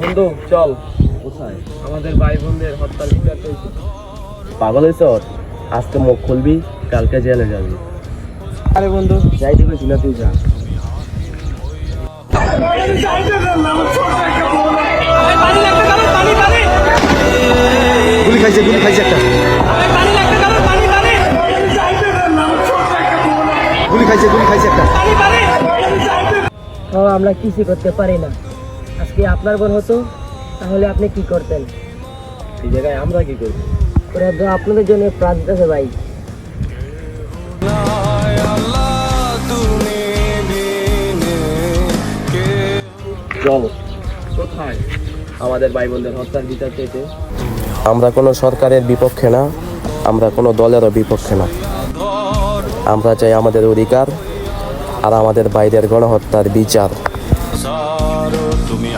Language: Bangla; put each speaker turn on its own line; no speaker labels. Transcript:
বন্ধু চল। কোথায়? আমাদের ভাই বোনদের চলছে
পাগল হয়েছ? আজকে মুখ খুলবি কালকে জেলে যাবি।
আরে বন্ধু।
যাই না তুই যা।
গুলি খাইছে গুলি খাইছে একটা। গুলি খাইছে গুলি খাইছে একটা।
ও আমরা কিছু করতে পারি না। আজকে আপনার বোন হতো তাহলে আপনি কি করতেন?
এই জায়গায় আমরা কি করব?
ওরা তো আপনাদের জন্য প্রাণ দিতেছে ভাই।
চল। কোথায়? আমাদের ভাই বোনদের হত্যার বিচার পেতে আমরা কোনো সরকারের বিপক্ষে না আমরা কোনো দলেরও বিপক্ষে না। আমরা চাই আমাদের অধিকার আর আমাদের বাইরের গণহত্যার বিচার। sorrow to me